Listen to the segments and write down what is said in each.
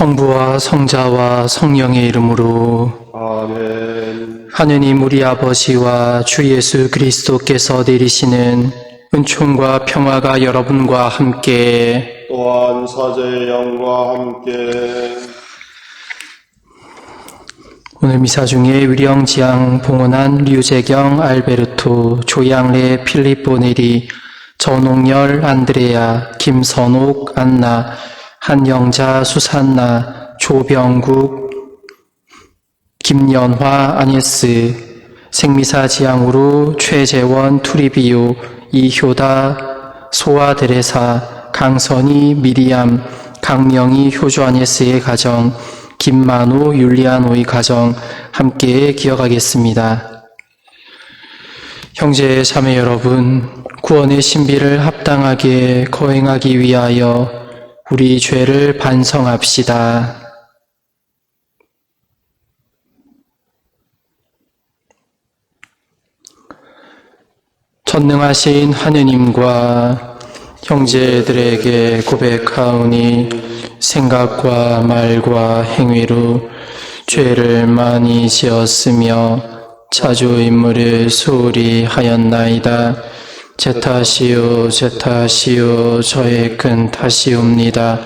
성부와 성자와 성령의 이름으로. 아멘. 하느님 우리 아버지와 주 예수 그리스도께서 내리시는 은총과 평화가 여러분과 함께. 또한 사제의 영과 함께. 오늘 미사 중에 위령지향 봉헌한 류재경 알베르토 조양래 필리포 네리 전홍열 안드레아 김선옥 안나 한영자 수산나 조병국 김연화 아니스 생미사 지향으로 최재원 투리비오 이효다 소아 데레사 강선희 미리암 강명희 효주 아니스의 가정 김만호 율리아노의 가정 함께 기억하겠습니다. 형제 자매 여러분 구원의 신비를 합당하게 거행하기 위하여 우리 죄를 반성합시다. 전능하신 하느님과 형제들에게 고백하오니 생각과 말과 행위로 죄를 많이 지었으며 자주 인물을 소홀히 하였나이다. 제 탓이요, 제 탓이요, 저의 큰 탓이옵니다.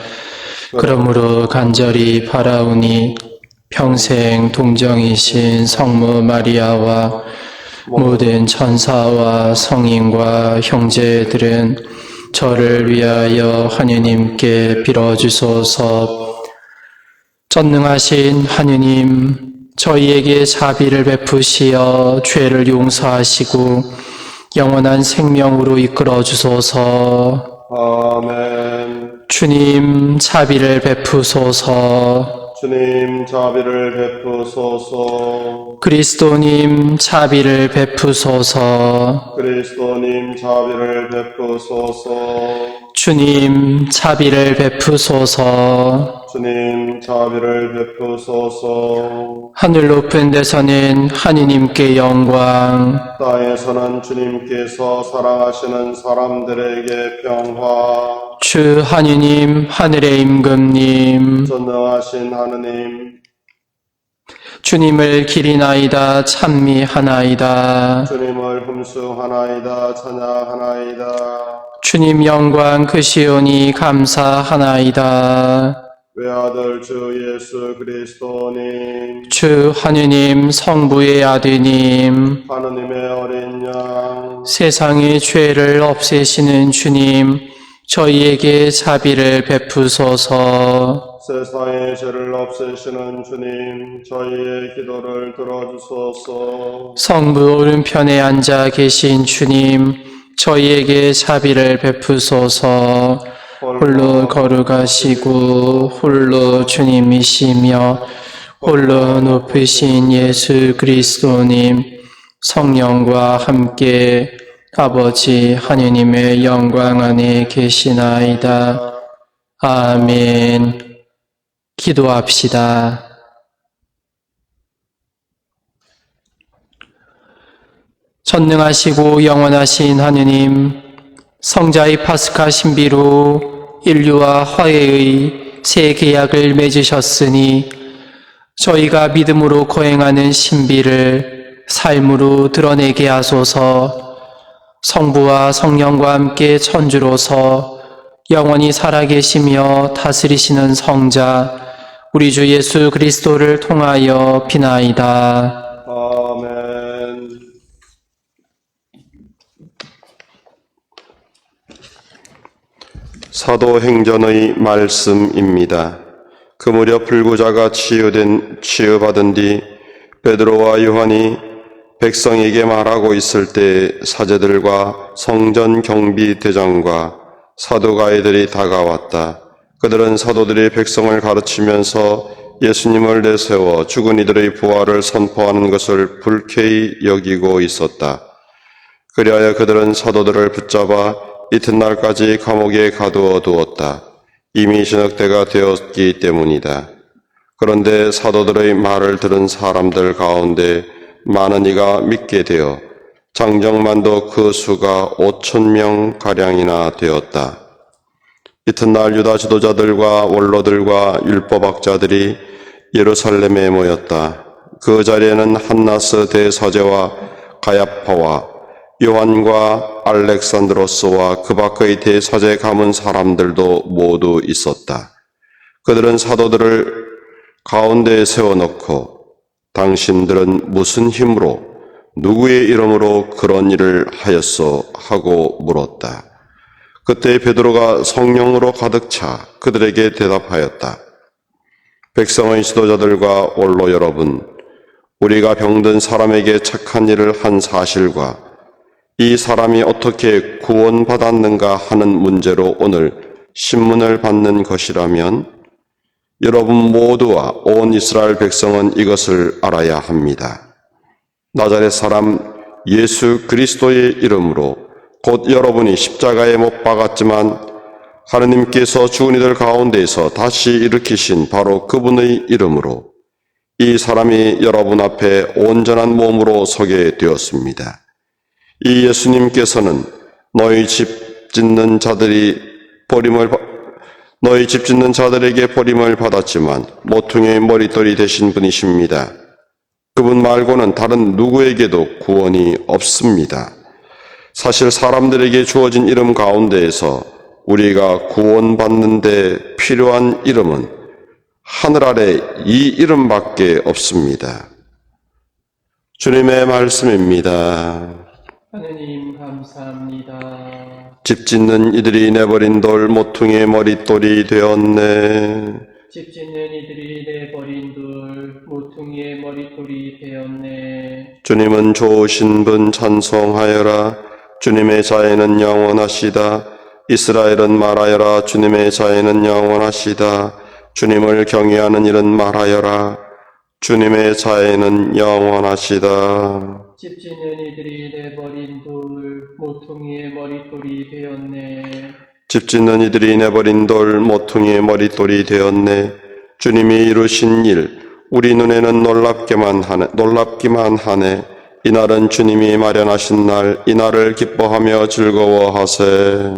그러므로 간절히 바라오니 평생 동정이신 성모 마리아와 모든 천사와 성인과 형제들은 저를 위하여 하느님께 빌어주소서. 전능하신 하느님, 저희에게 자비를 베푸시어 죄를 용서하시고 영원한 생명으로 이끌어 주소서. 아멘. 주님, 자비를 베푸소서. 주님 자비를 베푸소서. 그리스도님, 자비를 베푸소서. 그리스도님 자비를 베푸소서. 주님, 자비를 베푸소서. 주님 자비를 베푸소서. 하늘 높은 데서는 하느님께 영광, 땅에서는 주님께서 사랑하시는 사람들에게 평화. 주 하느님, 하늘의 임금님, 전능하신 하느님, 주님을 기리나이다, 찬미하나이다. 주님을 흠수하나이다, 찬양하나이다. 주님 영광 크시오니 감사하나이다. 외아들 주 예수 그리스도님, 주 하느님 성부의 아드님, 하느님의 어린 양, 세상의 죄를 없애시는 주님, 저희에게 자비를 베푸소서. 세상의 죄를 없애시는 주님, 저희의 기도를 들어주소서. 성부 오른편에 앉아 계신 주님, 저희에게 자비를 베푸소서. 홀로 거룩하시고 홀로 주님이시며 홀로 높으신 예수 그리스도님 성령과 함께 아버지 하느님의 영광 안에 계시나이다. 아멘. 기도합시다. 전능하시고 영원하신 하느님, 성자의 파스카 신비로 인류와 화해의 새 계약을 맺으셨으니 저희가 믿음으로 거행하는 신비를 삶으로 드러내게 하소서 성부와 성령과 함께 천주로서 영원히 살아계시며 다스리시는 성자 우리 주 예수 그리스도를 통하여 비나이다. 아멘. 사도행전의 말씀입니다. 그 무렵 불구자가 치유된 치유받은 뒤 베드로와 요한이 백성에게 말하고 있을 때 사제들과 성전 경비 대장과 사도가이들이 다가왔다. 그들은 사도들이 백성을 가르치면서 예수님을 내세워 죽은 이들의 부활을 선포하는 것을 불쾌히 여기고 있었다. 그리하여 그들은 사도들을 붙잡아 이튿날까지 감옥에 가두어 두었다. 이미 저녁 때가 되었기 때문이다. 그런데 사도들의 말을 들은 사람들 가운데 많은 이가 믿게 되어 장정만도 그 수가 오천 명 가량이나 되었다. 이튿날 유다 지도자들과 원로들과 율법학자들이 예루살렘에 모였다. 그 자리에는 한나스 대사제와 가야파와 요한과 알렉산드로스와 그 밖의 대사제 가문 사람들도 모두 있었다. 그들은 사도들을 가운데에 세워놓고 당신들은 무슨 힘으로 누구의 이름으로 그런 일을 하였소 하고 물었다. 그때 베드로가 성령으로 가득 차 그들에게 대답하였다. 백성의 지도자들과 원로 여러분, 우리가 병든 사람에게 착한 일을 한 사실과 이 사람이 어떻게 구원받았는가 하는 문제로 오늘 신문을 받는 것이라면 여러분 모두와 온 이스라엘 백성은 이것을 알아야 합니다. 나자렛 사람 예수 그리스도의 이름으로 곧 여러분이 십자가에 못 박았지만 하느님께서 죽은 이들 가운데에서 다시 일으키신 바로 그분의 이름으로 이 사람이 여러분 앞에 온전한 몸으로 서게 되었습니다. 이 예수님께서는 너희 집 짓는 자들이 버림을 받- 너희 집 짓는 자들에게 버림을 받았지만 모퉁이의 머릿돌이 되신 분이십니다. 그분 말고는 다른 누구에게도 구원이 없습니다. 사실 사람들에게 주어진 이름 가운데에서 우리가 구원받는데 필요한 이름은 하늘 아래 이 이름밖에 없습니다. 주님의 말씀입니다. 하느님 감사합니다. 집 짓는 이들이 내버린 돌 모퉁이의 머릿돌이 되었네. 집 짓는 이들이 내버린 돌 모퉁이의 머릿돌이 되었네. 주님은 좋으신 분 찬송하여라. 주님의 자애는 영원하시다. 이스라엘은 말하여라. 주님의 자애는 영원하시다. 주님을 경외하는 일은 말하여라. 주님의 자애는 영원하시다. 집 짓는 이들이 내 버린 돌 모퉁이의 머릿돌이 되었네. 집 짓는 이들이 내버린 돌 모퉁이의 머릿돌이 되었네. 주님이 이루신 일, 우리 눈에는 놀랍게만 하네, 놀랍기만 하네. 이날은 주님이 마련하신 날, 이날을 기뻐하며 즐거워하세.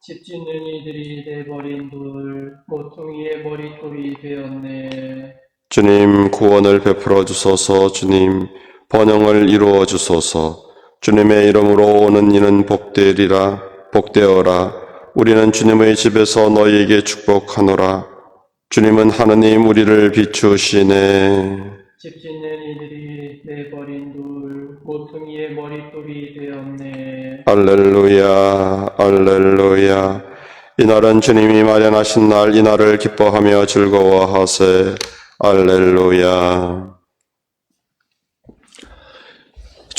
집 짓는 이들이 내버린 돌 모퉁이의 머릿돌이 되었네. 주님 구원을 베풀어 주소서, 주님 번영을 이루어 주소서. 주님의 이름으로 오는 이는 복되리라, 복되어라. 우리는 주님의 집에서 너희에게 축복하노라. 주님은 하느님 우리를 비추시네. 집 짓는 이들이 내 버린 돌 모퉁이의 머릿돌이 되었네. 알렐루야, 알렐루야. 이날은 주님이 마련하신 날, 이날을 기뻐하며 즐거워하세. 알렐루야.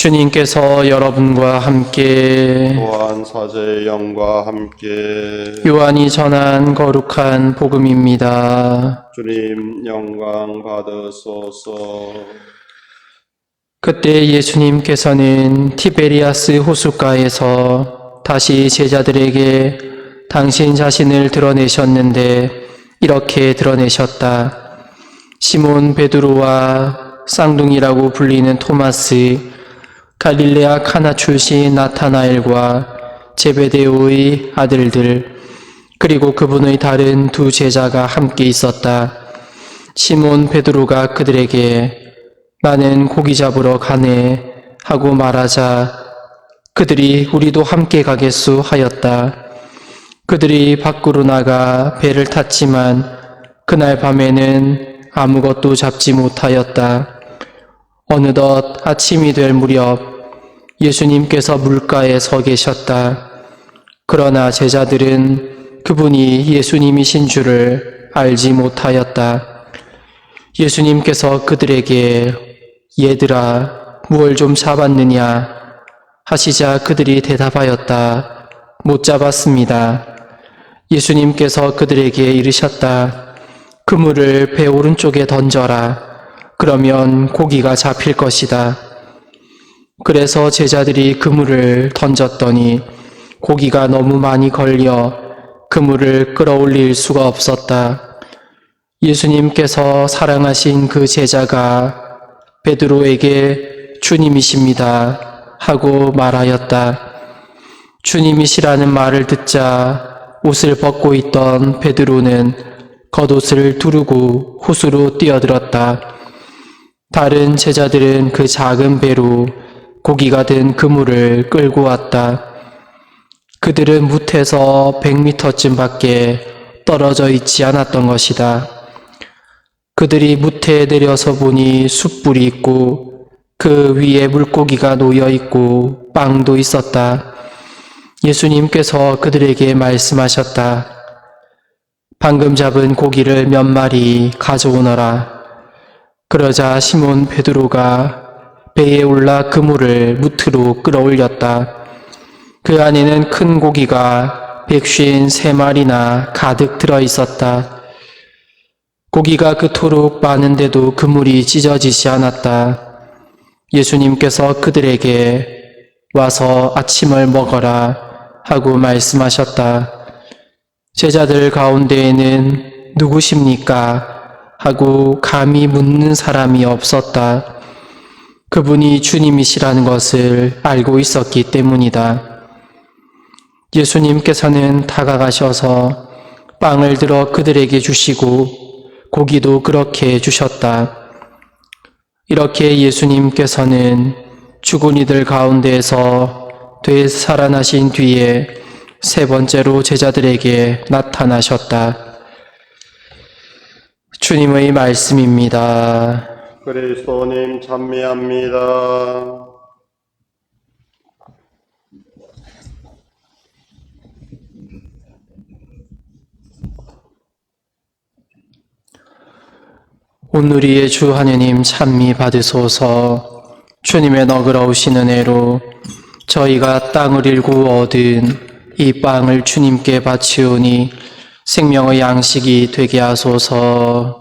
주님께서 여러분과 함께 또한 사제의 영과 함께 요한이 전한 거룩한 복음입니다. 주님 영광 받으소서. 그때 예수님께서는 티베리아스 호숫가에서 다시 제자들에게 당신 자신을 드러내셨는데 이렇게 드러내셨다. 시몬 베드로와 쌍둥이라고 불리는 토마스, 갈릴레아 카나 출신 나타나엘과 제베데오의 아들들, 그리고 그분의 다른 두 제자가 함께 있었다. 시몬 베드로가 그들에게 나는 고기 잡으러 가네 하고 말하자 그들이 우리도 함께 가겠소 하였다. 그들이 밖으로 나가 배를 탔지만 그날 밤에는 아무것도 잡지 못하였다. 어느덧 아침이 될 무렵 예수님께서 물가에 서 계셨다. 그러나 제자들은 그분이 예수님이신 줄을 알지 못하였다. 예수님께서 그들에게 얘들아 무얼 좀 잡았느냐 하시자 그들이 대답하였다. 못 잡았습니다. 예수님께서 그들에게 이르셨다. 그물을 배 오른쪽에 던져라. 그러면 고기가 잡힐 것이다. 그래서 제자들이 그물을 던졌더니 고기가 너무 많이 걸려 그물을 끌어올릴 수가 없었다. 예수님께서 사랑하신 그 제자가 베드로에게 주님이십니다 하고 말하였다. 주님이시라는 말을 듣자 옷을 벗고 있던 베드로는 겉옷을 두르고 호수로 뛰어들었다. 다른 제자들은 그 작은 배로 고기가 든 그물을 끌고 왔다. 그들은 무태에서 100미터쯤 밖에 떨어져 있지 않았던 것이다. 그들이 무태에 내려서 보니 숯불이 있고 그 위에 물고기가 놓여 있고 빵도 있었다. 예수님께서 그들에게 말씀하셨다. 방금 잡은 고기를 몇 마리 가져오너라. 그러자 시몬 베드로가 배에 올라 그물을 무트로 끌어올렸다. 그 안에는 큰 고기가 백쉰 세 마리나 가득 들어 있었다. 고기가 그토록 많은데도 그물이 찢어지지 않았다. 예수님께서 그들에게 와서 아침을 먹어라 하고 말씀하셨다. 제자들 가운데에는 누구십니까? 하고 감히 묻는 사람이 없었다. 그분이 주님이시라는 것을 알고 있었기 때문이다. 예수님께서는 다가가셔서 빵을 들어 그들에게 주시고 고기도 그렇게 주셨다. 이렇게 예수님께서는 죽은 이들 가운데에서 되살아나신 뒤에 세 번째로 제자들에게 나타나셨다. 주님의 말씀입니다. 그리스도님 찬미합니다. 오늘이의 주 하느님 찬미 받으소서 주님의 너그러우신 은혜로 저희가 땅을 일구 얻은 이 빵을 주님께 바치오니 생명의 양식이 되게 하소서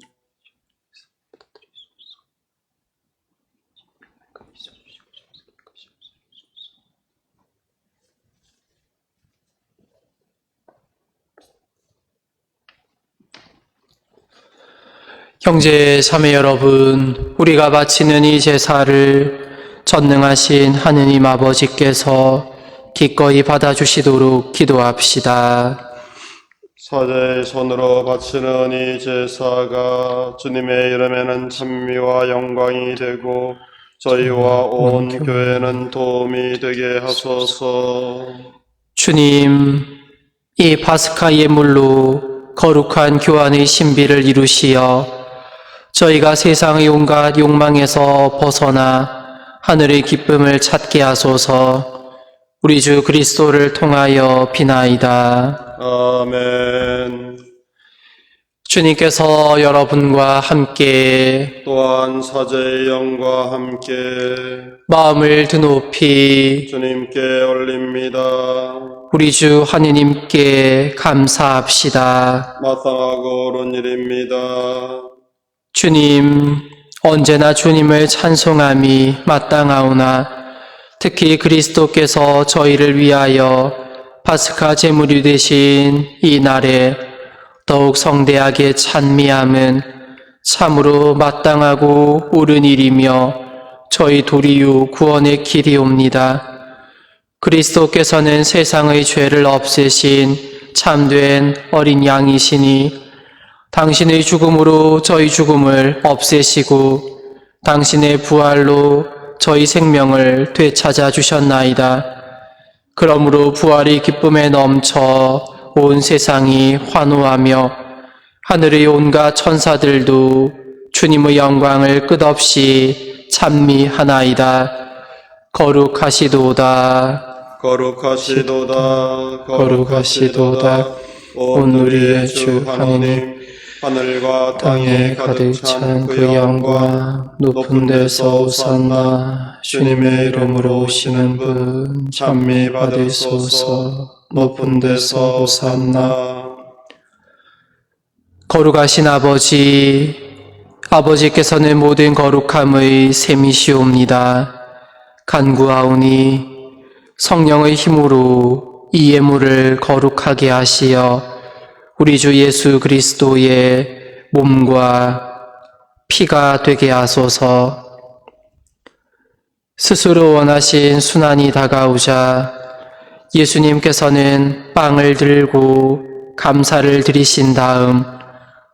형제 자매 여러분, 우리가 바치는 이 제사를 전능하신 하느님 아버지께서 기꺼이 받아주시도록 기도합시다. 사제의 손으로 바치는 이 제사가 주님의 이름에는 찬미와 영광이 되고 저희와 온 교회는 도움이 되게 하소서. 주님, 이 파스카 예물로 거룩한 교환의 신비를 이루시어 저희가 세상의 온갖 욕망에서 벗어나 하늘의 기쁨을 찾게 하소서 우리 주 그리스도를 통하여 비나이다. 아멘. 주님께서 여러분과 함께 또한 사제의 영과 함께 마음을 드높이 주님께 올립니다. 우리 주 하느님께 감사합시다. 마땅하고 옳은 일입니다. 주님, 언제나 주님을 찬송함이 마땅하오나 특히 그리스도께서 저희를 위하여 파스카 제물이 되신 이 날에 더욱 성대하게 찬미함은 참으로 마땅하고 옳은 일이며 저희 도리요 구원의 길이옵니다. 그리스도께서는 세상의 죄를 없애신 참된 어린 양이시니 당신의 죽음으로 저희 죽음을 없애시고 당신의 부활로 저희 생명을 되찾아 주셨나이다. 그러므로 부활이 기쁨에 넘쳐 온 세상이 환호하며 하늘의 온갖 천사들도 주님의 영광을 끝없이 찬미하나이다. 거룩하시도다. 거룩하시도다 거룩하시도다. 온 우리의 주 하나님 하늘과 땅에 가득 찬 그 영광 높은 데서 오산나 주님의 이름으로 오시는 분 찬미 받으소서 높은 데서 오산나 거룩하신 아버지, 아버지께서는 모든 거룩함의 셈이시옵니다. 간구하오니 성령의 힘으로 이 예물을 거룩하게 하시어 우리 주 예수 그리스도의 몸과 피가 되게 하소서 스스로 원하신 순환이 다가오자 예수님께서는 빵을 들고 감사를 드리신 다음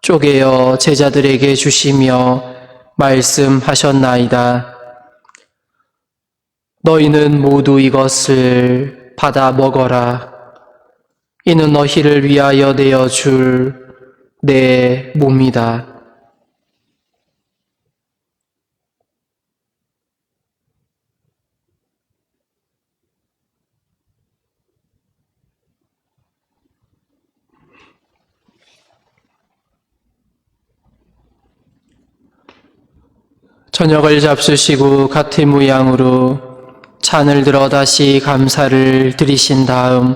쪼개어 제자들에게 주시며 말씀하셨나이다. 너희는 모두 이것을 받아 먹어라. 이는 너희를 위하여 내어 줄 내 몸이다. 저녁을 잡수시고 같은 모양으로 잔을 들어 다시 감사를 드리신 다음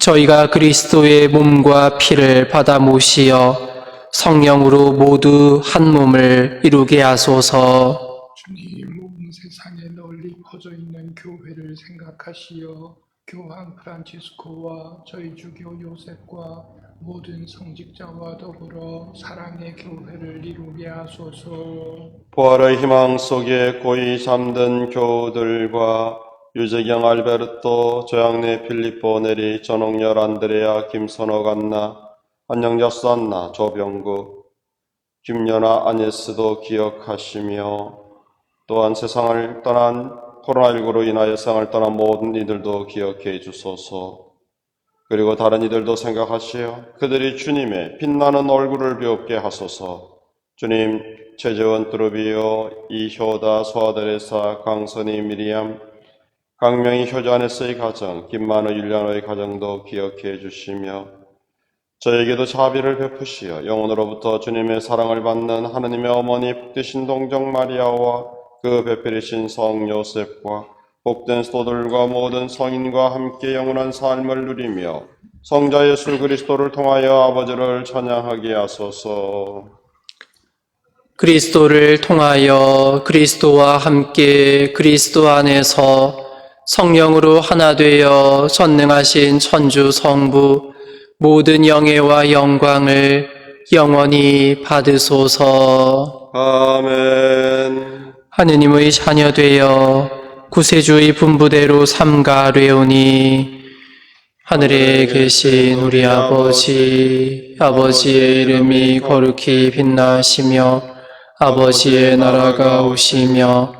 저희가 그리스도의 몸과 피를 받아 모시어 성령으로 모두 한 몸을 이루게 하소서. 주님 온 세상에 널리 퍼져 있는 교회를 생각하시어 교황 프란치스코와 저희 주교 요셉과 모든 성직자와 더불어 사랑의 교회를 이루게 하소서. 부활의 희망 속에 고이 잠든 교우들과 유재경 알베르토 조양래 필리포 네리 전홍열 안드레아 김선호 간나 안녕자 산나 조병구 김연아 아네스도 기억하시며 또한 세상을 떠난 코로나19로 인하여 세상을 떠난 모든 이들도 기억해 주소서. 그리고 다른 이들도 생각하시어 그들이 주님의 빛나는 얼굴을 배웁게 하소서. 주님, 최재원 뚜루비오, 이효다, 소아데레사, 강선희, 미리암, 강명희 효자 안에서의 가정, 김만우, 율리아노의 가정도 기억해 주시며 저에게도 자비를 베푸시어 영원으로부터 주님의 사랑을 받는 하느님의 어머니 복되신 동정 마리아와 그 베풀이신 성 요셉과 복된 스도들과 모든 성인과 함께 영원한 삶을 누리며 성자 예수 그리스도를 통하여 아버지를 찬양하게 하소서. 그리스도를 통하여 그리스도와 함께 그리스도 안에서 성령으로 하나 되어 전능하신 천주 성부 모든 영예와 영광을 영원히 받으소서. 아멘. 하느님의 자녀 되어 구세주의 분부대로 삼가뢰오니 하늘에 계신 우리 아버지 아버지의 이름이 거룩히 빛나시며 아버지의 나라가 오시며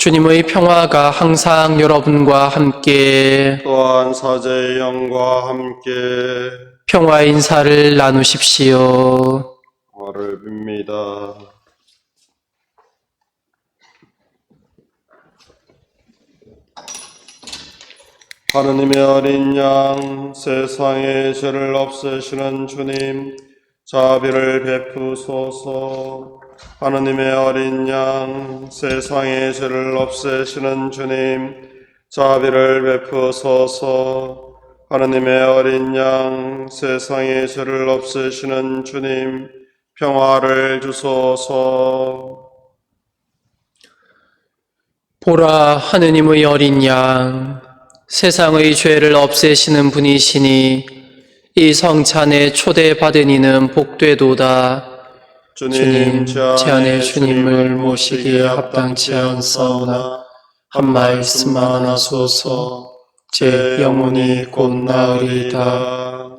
주님의 평화가 항상 여러분과 함께 또한 사제의 영과 함께 평화 인사를 나누십시오. 화를 빕니다. 하느님의 어린 양, 세상의 죄를 없애시는 주님, 자비를 베푸소서. 하느님의 어린 양, 세상의 죄를 없애시는 주님, 자비를 베푸소서. 하느님의 어린 양, 세상의 죄를 없애시는 주님, 평화를 주소서. 보라 하느님의 어린 양 세상의 죄를 없애시는 분이시니 이 성찬에 초대받은 이는 복되도다. 주님, 제 안에 주님을 모시기에 합당치 않사오나 한 말씀만 하소서 제 영혼이 곧 나으리다.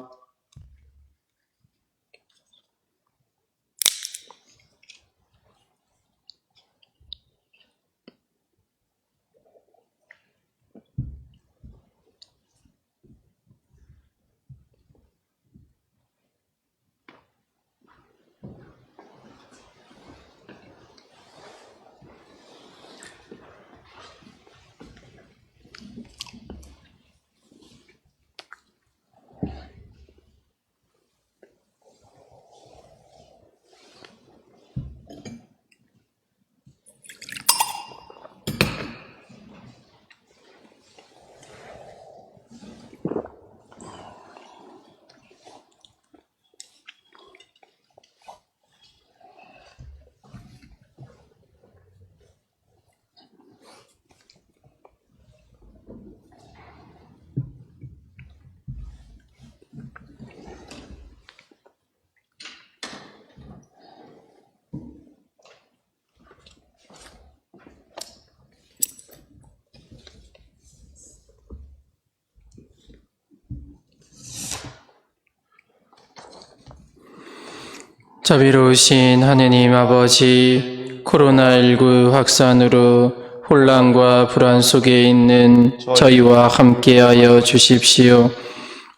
자비로우신 하느님 아버지, 코로나19 확산으로 혼란과 불안 속에 있는 저희와 함께하여 주십시오.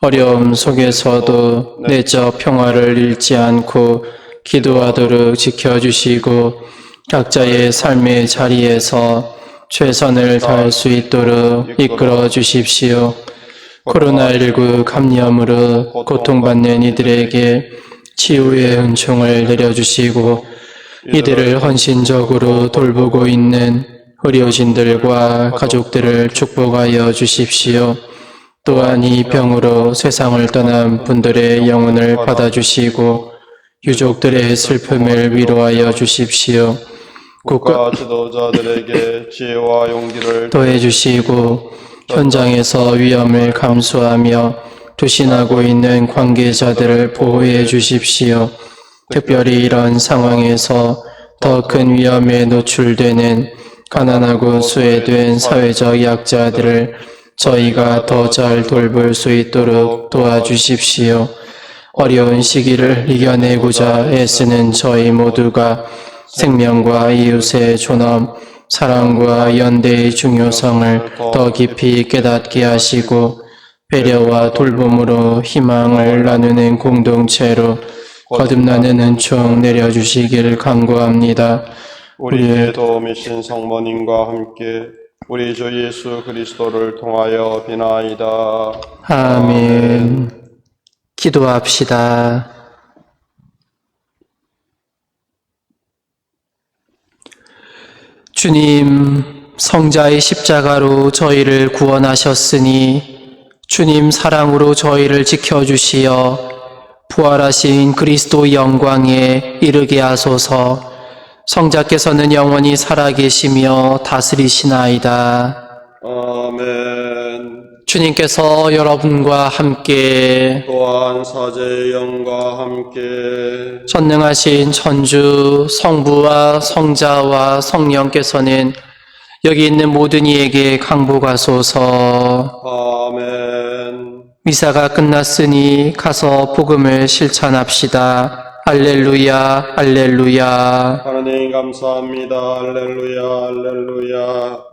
어려움 속에서도 내적 평화를 잃지 않고 기도하도록 지켜주시고 각자의 삶의 자리에서 최선을 다할 수 있도록 이끌어 주십시오. 코로나19 감염으로 고통받는 이들에게 치유의 은총을 내려주시고 이들을 헌신적으로 돌보고 있는 의료진들과 가족들을 축복하여 주십시오. 또한 이 병으로 세상을 떠난 분들의 영혼을 받아주시고 유족들의 슬픔을 위로하여 주십시오. 국가 지도자들에게 지혜와 용기를 더해 주시고 현장에서 위험을 감수하며 투신하고 있는 관계자들을 보호해 주십시오. 특별히 이런 상황에서 더 큰 위험에 노출되는 가난하고 수혜된 사회적 약자들을 저희가 더 잘 돌볼 수 있도록 도와주십시오. 어려운 시기를 이겨내고자 애쓰는 저희 모두가 생명과 이웃의 존엄, 사랑과 연대의 중요성을 더 깊이 깨닫게 하시고 배려와 돌봄으로 희망을 나누는 공동체로 거듭나는 은총 내려주시기를 간구합니다. 우리의 도움이신 성모님과 함께 우리 주 예수 그리스도를 통하여 비나이다. 아멘. 기도합시다. 주님, 성자의 십자가로 저희를 구원하셨으니 주님 사랑으로 저희를 지켜주시어 부활하신 그리스도 영광에 이르게 하소서 성자께서는 영원히 살아계시며 다스리시나이다. 아멘. 주님께서 여러분과 함께 또한 사제의 영과 함께 전능하신 천주 성부와 성자와 성령께서는 여기 있는 모든 이에게 강복하소서 아멘. 미사가 끝났으니 가서 복음을 실천합시다. 알렐루야, 알렐루야. 하나님 감사합니다. 할렐루야, 할렐루야.